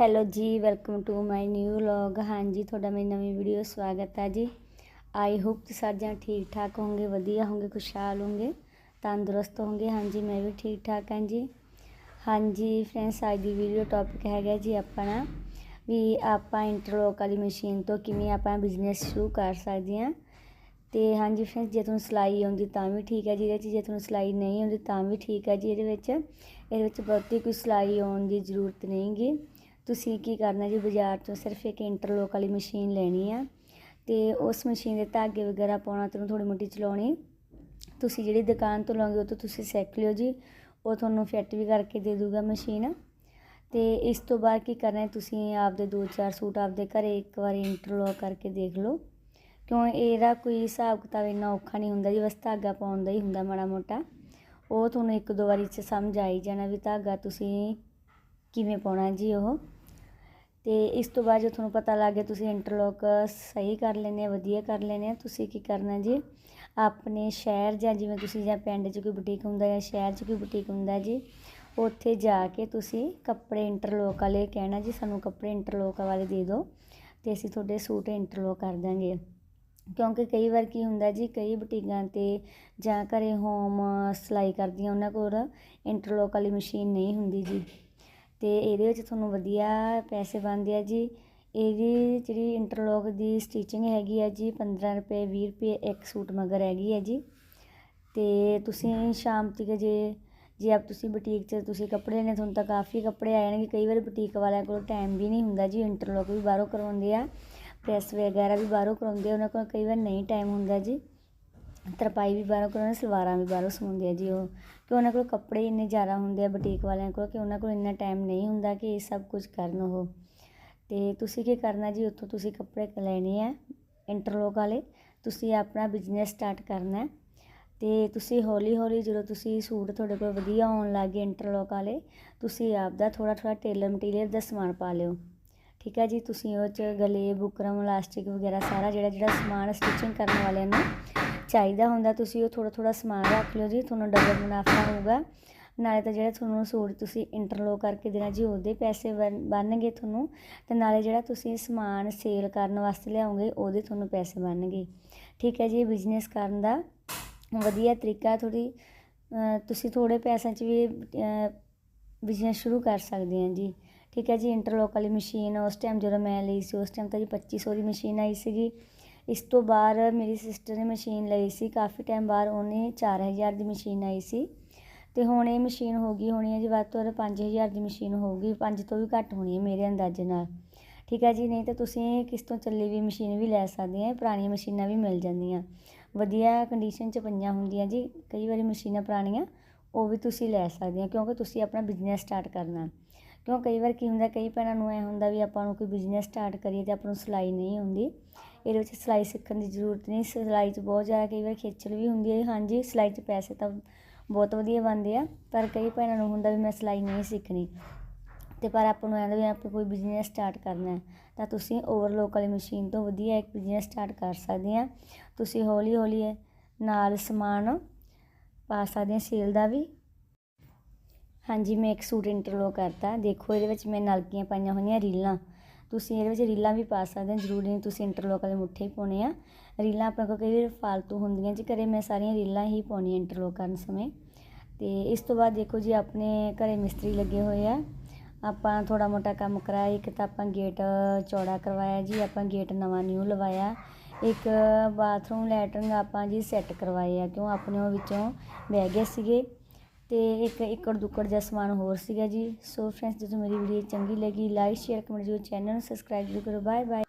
Hello ਜੀ, welcome to my new vlog. ਹਾਂਜੀ, ਤੁਹਾਡਾ ਮੇਰੀ ਨਵੀਂ ਵੀਡੀਓ, ਸਵਾਗਤ ਹੈ ਜੀ। ਆਈ ਹੋਪ ਤੁਸੀਂ ਸਾਰੇ ਜਣ ਠੀਕ ਠਾਕ ਹੋਵੋਗੇ, ਵਧੀਆ ਹੋਵੋਗੇ, ਖੁਸ਼ਹਾਲ ਹੋਵੋਗੇ, ਤੰਦਰੁਸਤ ਹੋਵੋਗੇ। ਹਾਂਜੀ, ਮੈਂ ਵੀ ਠੀਕ ਠਾਕ ਹਾਂ ਜੀ। ਹਾਂਜੀ ਫਰੈਂਡਸ ਅੱਜ ਦੀ ਵੀਡੀਓ ਟੌਪਿਕ ਹੈਗਾ ਜੀ ਆਪਣਾ ਵੀ ਆਪਾਂ ਇੰਟਰਲੋਕ ਵਾਲੀ ਮਸ਼ੀਨ ਤੋਂ ਕਿਵੇਂ ਆਪਾਂ ਬਿਜ਼ਨਸ ਸ਼ੁਰੂ ਕਰ ਸਕਦੇ ਹਾਂ। ਤੇ ਹਾਂਜੀ ਫਰੈਂਡਸ ਜੇ ਤੁਹਾਨੂੰ ਸਿਲਾਈ ਆਉਂਦੀ ਤਾਂ ਵੀ ਠੀਕ ਹੈ ਜੀ ਇਹਦੇ 'ਚ ਜੇ ਤੁਹਾਨੂੰ ਸਿਲਾਈ ਨਹੀਂ ਆਉਂਦੀ ਤਾਂ ਵੀ ਠੀਕ ਹੈ ਜੀ। ਇਹਦੇ ਵਿੱਚ ਇਹਦੇ ਵਿੱਚ ਬਹੁਤੀ ਕੋਈ ਸਿਲਾਈ ਆਉਣ ਦੀ ਜ਼ਰੂਰਤ ਨਹੀਂਗੀ। ਤੁਸੀਂ ਕੀ ਕਰਨਾ ਜੀ, ਬਾਜ਼ਾਰ ਤੋਂ ਸਿਰਫ ਇੱਕ ਇੰਟਰਲੋਕ ਵਾਲੀ ਮਸ਼ੀਨ ਲੈਣੀ ਆ ਤੇ ਉਸ ਮਸ਼ੀਨ ਦੇ ਧਾਗੇ ਵਗੈਰਾ ਪਾਉਣਾ ਤੁਹਾਨੂੰ ਥੋੜੀ ਮੋਟੀ ਚਲਾਉਣੀ। ਤੁਸੀਂ ਜਿਹੜੀ ਦੁਕਾਨ ਤੋਂ ਲਓਗੇ, ਉਹ ਤੋਂ ਤੁਸੀਂ ਸਿੱਖ ਲਿਓ ਜੀ। ਉਹ ਤੁਹਾਨੂੰ ਫਿੱਟ ਵੀ ਕਰਕੇ ਦੇ ਦੂਗਾ ਮਸ਼ੀਨ ਤੇ ਇਸ ਤੋਂ ਬਾਅਦ ਕੀ ਕਰਨਾ, ਤੁਸੀਂ ਆਪਦੇ ਦੋ ਚਾਰ ਸੂਟ ਆਪਦੇ ਘਰੇ ਇੱਕ ਵਾਰੀ ਇੰਟਰਲੋਕ ਕਰਕੇ ਦੇਖ ਲਓ। ਕਿਉਂ ਇਹਦਾ ਕੋਈ ਹਿਸਾਬ ਕਿਤਾਬ ਇੰਨਾ ਔਖਾ ਨਹੀਂ ਹੁੰਦਾ ਜੀ, ਬਸ ਧਾਗਾ ਪਾਉਣ ਦਾ ਹੀ ਹੁੰਦਾ ਮਾੜਾ ਮੋਟਾ। ਉਹ ਤੁਹਾਨੂੰ ਇੱਕ ਦੋ ਵਾਰੀ ਚ ਸਮਝ ਆਈ ਜਾਣਾ ਵੀ ਧਾਗਾ ਤੁਸੀਂ ਕਿਵੇਂ ਪਾਉਣਾ ਜੀ ਉਹ? ਤੇ ਇਸ ਤੋਂ ਬਾਅਦ ਜੇ ਤੁਹਾਨੂੰ ਪਤਾ ਲੱਗ ਗਿਆ, ਤੁਸੀਂ ਇੰਟਰਲੋਕ ਸਹੀ ਕਰ ਲੈਨੇ ਆ, ਵਧੀਆ ਕਰ ਲੈਨੇ ਆ, ਤੁਸੀਂ ਕੀ ਕਰਨਾ ਜੀ? ਆਪਣੇ ਸ਼ਹਿਰ ਜਾਂ ਜਿਵੇਂ ਤੁਸੀਂ ਜਾਂ ਪਿੰਡ 'ਚ ਕੋਈ ਬੁਟੀਕ ਹੁੰਦਾ ਜਾਂ ਸ਼ਹਿਰ 'ਚ ਕੋਈ ਬੁਟੀਕ ਹੁੰਦਾ ਜੀ, ਉੱਥੇ ਜਾ ਕੇ ਤੁਸੀਂ ਕੱਪੜੇ ਇੰਟਰਲੋਕ ਵਾਲੇ ਕਹਿਣਾ ਜੀ, ਸਾਨੂੰ ਕੱਪੜੇ ਇੰਟਰਲੋਕ ਵਾਲੇ ਦੇ ਦਿਓ ਤੇ ਅਸੀਂ ਤੁਹਾਡੇ ਸੂਟ ਇੰਟਰਲੋਕ ਕਰ ਦਾਂਗੇ। ਕਿਉਂਕਿ ਕਈ ਵਾਰ ਕੀ ਹੁੰਦਾ ਜੀ, ਕਈ ਬੁਟੀਕਾਂ ਤੇ ਜਾਂ ਘਰੇ ਹੋਮ ਸਿਲਾਈ ਕਰਦੀਆਂ, ਉਹਨਾਂ ਕੋਲ ਇੰਟਰਲੋਕ ਵਾਲੀ ਮਸ਼ੀਨ ਨਹੀਂ ਹੁੰਦੀ ਜੀ। ਅਤੇ ਇਹਦੇ ਵਿੱਚ ਤੁਹਾਨੂੰ ਵਧੀਆ ਪੈਸੇ ਬਣਦੇ ਆ ਜੀ। ਇਹਦੀ ਜਿਹੜੀ ਇੰਟਰਲੋਕ ਦੀ ਸਟਿਚਿੰਗ ਹੈਗੀ ਆ ਜੀ 15 ਰੁਪਏ 20 ਰੁਪਏ ਇੱਕ ਸੂਟ ਮਗਰ ਹੈਗੀ ਹੈ ਜੀ। ਤੇ ਤੁਸੀਂ ਸ਼ਾਮ ਤੱਕ ਜੇ ਜੇ ਆਪ ਤੁਸੀਂ ਬੁਟੀਕ 'ਚ ਤੁਸੀਂ ਕੱਪੜੇ ਲੈਣੇ, ਤੁਹਾਨੂੰ ਤਾਂ ਕਾਫੀ ਕੱਪੜੇ ਆ ਜਾਣਗੇ। ਕਈ ਵਾਰ ਬੁਟੀਕ ਵਾਲਿਆਂ ਕੋਲ ਟਾਈਮ ਵੀ ਨਹੀਂ ਹੁੰਦਾ ਜੀ ਇੰਟਰਲੋਕ ਵੀ ਬਾਹਰੋਂ ਕਰਵਾਉਂਦੇ ਆ। ਪ੍ਰੈਸ ਵਗੈਰਾ ਵੀ ਬਾਹਰੋਂ ਕਰਾਉਂਦੇ ਆ, ਉਹਨਾਂ ਕੋਲ ਕਈ ਵਾਰ ਨਹੀਂ ਟਾਈਮ ਹੁੰਦਾ ਜੀ। ਤਰਪਾਈ ਵੀ ਬਾਹਰੋਂ ਕਰਾਉਂਦੇ ਸਲਵਾਰਾਂ ਵੀ ਬਾਹਰੋਂ ਸਵਾਉਂਦੇ ਆ ਜੀ ਉਹ। ਕਿ ਉਹਨਾਂ ਕੋਲ ਕੱਪੜੇ ਇੰਨੇ ਜ਼ਿਆਦਾ ਹੁੰਦੇ ਆ ਬੁਟੀਕ ਵਾਲਿਆਂ ਕੋਲ ਕਿ ਉਹਨਾਂ ਕੋਲ ਇੰਨਾ ਟਾਈਮ ਨਹੀਂ ਹੁੰਦਾ ਕਿ ਇਹ ਸਭ ਕੁਝ ਕਰਨ ਉਹ। ਅਤੇ ਤੁਸੀਂ ਕੀ ਕਰਨਾ ਜੀ, ਉੱਥੋਂ ਤੁਸੀਂ ਕੱਪੜੇ ਲੈਣੇ ਆ, ਇੰਟਰਲੋਕ ਵਾਲੇ। ਤੁਸੀਂ ਆਪਣਾ ਬਿਜ਼ਨਸ ਸਟਾਰਟ ਕਰਨਾ। ਤੇ ਤੁਸੀਂ ਹੌਲੀ ਹੌਲੀ ਜਦੋਂ ਤੁਸੀਂ ਸੂਟ ਤੁਹਾਡੇ ਕੋਲ ਵਧੀਆ ਆਉਣ ਲੱਗੇ ਇੰਟਰਲੋਕ ਵਾਲੇ, ਤੁਸੀਂ ਆਪਦਾ ਥੋੜਾ ਥੋੜਾ ਟੇਲਰ ਮਟੀਰੀਅਲ ਦਾ ਸਮਾਨ ਪਾ ਲਿਓ। ਠੀਕ ਹੈ ਜੀ, ਤੁਸੀਂ ਉਹ ਚ ਗਲੇ, ਬੁਕਰਮ ਇਲਾਸਟਿਕ ਵਗੈਰਾ ਸਾਰਾ ਜਿਹੜਾ ਜਿਹੜਾ ਸਮਾਨ ਸਟਿਚਿੰਗ ਕਰਨ ਵਾਲਿਆਂ ਨੂੰ ਚਾਹੀਦਾ ਹੁੰਦਾ, ਤੁਸੀਂ ਉਹ ਥੋੜਾ ਥੋੜਾ ਸਮਾਨ ਰੱਖ ਲਿਓ ਜੀ, ਤੁਹਾਨੂੰ ਡਬਲ ਮੁਨਾਫਾ ਹੋਊਗਾ। ਨਾਲੇ ਤਾਂ ਜਿਹੜਾ ਤੁਹਾਨੂੰ ਸੂਟ ਤੁਸੀਂ ਇੰਟਰਲੋਕ ਕਰਕੇ ਦੇਣਾ ਜੀ, ਉਹਦੇ ਪੈਸੇ ਬਣਨਗੇ ਤੁਹਾਨੂੰ। ਤੇ ਨਾਲੇ ਜਿਹੜਾ ਤੁਸੀਂ ਸਮਾਨ ਸੇਲ ਕਰਨ ਵਾਸਤੇ ਲਿਆਓਗੇ, ਉਹਦੇ ਤੁਹਾਨੂੰ ਪੈਸੇ ਬਣਨਗੇ। ਠੀਕ ਹੈ ਜੀ ਬਿਜ਼ਨਸ ਕਰਨ ਦਾ ਵਧੀਆ ਤਰੀਕਾ ਥੋੜੀ ਤੁਸੀਂ ਥੋੜੇ ਪੈਸਿਆਂ 'ਚ ਵੀ ਬਿਜ਼ਨਸ ਸ਼ੁਰੂ ਕਰ ਸਕਦੇ ਹਾਂ ਜੀ। ਠੀਕ ਹੈ ਜੀ ਇੰਟਰਲੋਕ ਵਾਲੀ ਮਸ਼ੀਨ ਉਸ ਟਾਈਮ ਜਦੋਂ ਮੈਂ ਲਈ ਸੀ, ਉਸ ਟਾਈਮ ਤਾਂ ਜੀ 2500 ਦੀ ਮਸ਼ੀਨ ਆਈ ਸੀਗੀ। ਇਸ ਤੋਂ ਬਾਅਦ ਮੇਰੀ ਸਿਸਟਰ ਨੇ ਮਸ਼ੀਨ ਲਈ ਸੀ, ਕਾਫੀ ਟਾਈਮ ਬਾਅਦ ਉਹਨੇ 4000 ਦੀ ਮਸ਼ੀਨ ਆਈ ਸੀ। ਤੇ ਹੁਣ ਇਹ ਮਸ਼ੀਨ ਹੋ ਗਈ ਹੋਣੀ ਹੈ ਜੀ, ਵੱਧ ਤੋਂ ਵੱਧ 5000 ਦੀ ਮਸ਼ੀਨ ਹੋਊਗੀ 5 ਤੋਂ ਵੀ ਘੱਟ ਹੋਣੀ ਹੈ ਮੇਰੇ ਅੰਦਾਜ਼ੇ ਨਾਲ। ਠੀਕ ਹੈ ਜੀ, ਨਹੀਂ ਤਾਂ ਤੁਸੀਂ ਕਿਸ ਤੋਂ ਚੱਲੀ ਵੀ ਮਸ਼ੀਨ ਵੀ ਲੈ ਸਕਦੇ ਆ ਪੁਰਾਣੀਆਂ ਮਸ਼ੀਨਾਂ ਵੀ ਮਿਲ ਜਾਂਦੀਆਂ। ਵਧੀਆ ਕੰਡੀਸ਼ਨ 'ਚ ਪਈਆਂ ਹੁੰਦੀਆਂ ਜੀ, ਕਈ ਵਾਰੀ ਮਸ਼ੀਨਾਂ ਪੁਰਾਣੀਆਂ, ਉਹ ਵੀ ਤੁਸੀਂ ਲੈ ਸਕਦੇ ਆ ਕਿਉਂਕਿ ਤੁਸੀਂ ਆਪਣਾ ਬਿਜ਼ਨਸ ਸਟਾਰਟ ਕਰਨਾ। ਕਿਉਂ ਕਈ ਵਾਰ ਕੀ ਹੁੰਦਾ, ਕਈ ਭੈਣਾਂ ਨੂੰ ਐ ਹੁੰਦਾ ਵੀ ਆਪਾਂ ਨੂੰ ਕੋਈ ਬਿਜ਼ਨਸ ਸਟਾਰਟ ਕਰੀਏ ਤੇ ਆਪਾਂ ਨੂੰ ਸਿਲਾਈ ਨਹੀਂ ਹੁੰਦੀ। ਇਹਦੇ ਵਿੱਚ ਸਿਲਾਈ ਸਿੱਖਣ ਦੀ ਜ਼ਰੂਰਤ ਨਹੀਂ, ਸਿਲਾਈ 'ਚ ਬਹੁਤ ਜ਼ਿਆਦਾ ਕਈ ਵਾਰ ਖੇਚਲ ਵੀ ਹੁੰਦੀ ਹੈ ਹਾਂਜੀ, ਸਿਲਾਈ 'ਚ ਪੈਸੇ ਤਾਂ ਬਹੁਤ ਵਧੀਆ ਬਣਦੇ ਆ, ਪਰ ਕਈ ਭੈਣਾਂ ਨੂੰ ਹੁੰਦਾ ਵੀ ਮੈਂ ਸਿਲਾਈ ਨਹੀਂ ਸਿੱਖਣੀ। ਤੇ ਪਰ ਆਪਾਂ ਨੂੰ ਐਂਦਾ ਵੀ ਆਪਾਂ ਕੋਈ ਬਿਜ਼ਨਸ ਸਟਾਰਟ ਕਰਨਾ ਹੈ, ਤਾਂ ਤੁਸੀਂ ਓਵਰਲੋਕ ਵਾਲੀ ਮਸ਼ੀਨ ਤੋਂ ਵਧੀਆ ਇੱਕ ਬਿਜ਼ਨਸ ਸਟਾਰਟ ਕਰ ਸਕਦੇ ਆ। ਤੁਸੀਂ ਹੌਲੀ ਹੌਲੀ ਨਾਲ ਸਮਾਨ ਪਾ ਸਕਦੇ ਆ ਸੇਲ ਦਾ ਵੀ। ਹਾਂਜੀ, ਮੈਂ ਇੱਕ ਸੂਟ ਇੰਟਰਲੋਕ ਕਰਤਾ। ਦੇਖੋ, ਇਹਦੇ ਵਿੱਚ ਮੈਂ ਨਲਕੀਆਂ ਪਾਈਆਂ ਹੋਈਆਂ, ਰੀਲਾਂ। ਤੁਸੀਂ ਇਹਦੇ ਵਿੱਚ ਰੀਲਾਂ ਵੀ ਪਾ ਸਕਦੇ ਹੋ, ਜ਼ਰੂਰੀ ਨਹੀਂ ਤੁਸੀਂ ਇੰਟਰਲੋਕ ਵਾਲੇ ਮੁੱਠੇ ਹੀ ਪਾਉਣੇ ਆ। ਰੀਲਾਂ ਆਪਣੇ ਕੋਲ ਕਈ ਵਾਰ ਫਾਲਤੂ ਹੁੰਦੀਆਂ, ਜੀ ਘਰੇ ਮੈਂ ਸਾਰੀਆਂ ਰੀਲਾਂ ਹੀ ਪਾਉਣੀਆਂ ਇੰਟਰਲੋਕ ਕਰਨ ਸਮੇਂ। ਤੇ ਇਸ ਤੋਂ ਬਾਅਦ ਦੇਖੋ ਜੀ, ਆਪਣੇ ਘਰੇ ਮਿਸਤਰੀ ਲੱਗੇ ਹੋਏ ਆ। ਆਪਾਂ ਥੋੜਾ ਮੋਟਾ ਕੰਮ ਕਰਾਇਆ, ਇੱਕ ਤਾਂ ਆਪਾਂ ਗੇਟ ਚੌੜਾ ਕਰਵਾਇਆ ਜੀ, ਆਪਾਂ ਗੇਟ ਨਵਾਂ ਨਿਊ ਲਵਾਇਆ। ਇੱਕ ਬਾਥਰੂਮ ਲੈਟਰਿੰਗ ਆਪਾਂ ਜੀ ਸੈੱਟ ਕਰਵਾਏ ਆ, ਕਿਉਂ? ਆਪਣੇ ਉਹ ਵਿੱਚੋਂ ਬਹਿ ਗਏ ਸੀਗੇ। ਤੇ ਇੱਕ ਏਕੜ ਦੁੱਕੜ ਜਿਹਾ ਸਮਾਨ ਹੋਰ ਸੀਗਾ ਜੀ। ਸੋ ਫਰੈਂਡਸ ਜਦੋਂ ਮੇਰੀ ਵੀਡੀਓ ਚੰਗੀ ਲੱਗੀ ਲਾਈਕ ਸ਼ੇਅਰ ਕਮੈਂਟ ਜਰੂਰ ਚੈਨਲ ਨੂੰ ਸਬਸਕ੍ਰਾਈਬ ਜਰੂਰ ਕਰੋ। Bye bye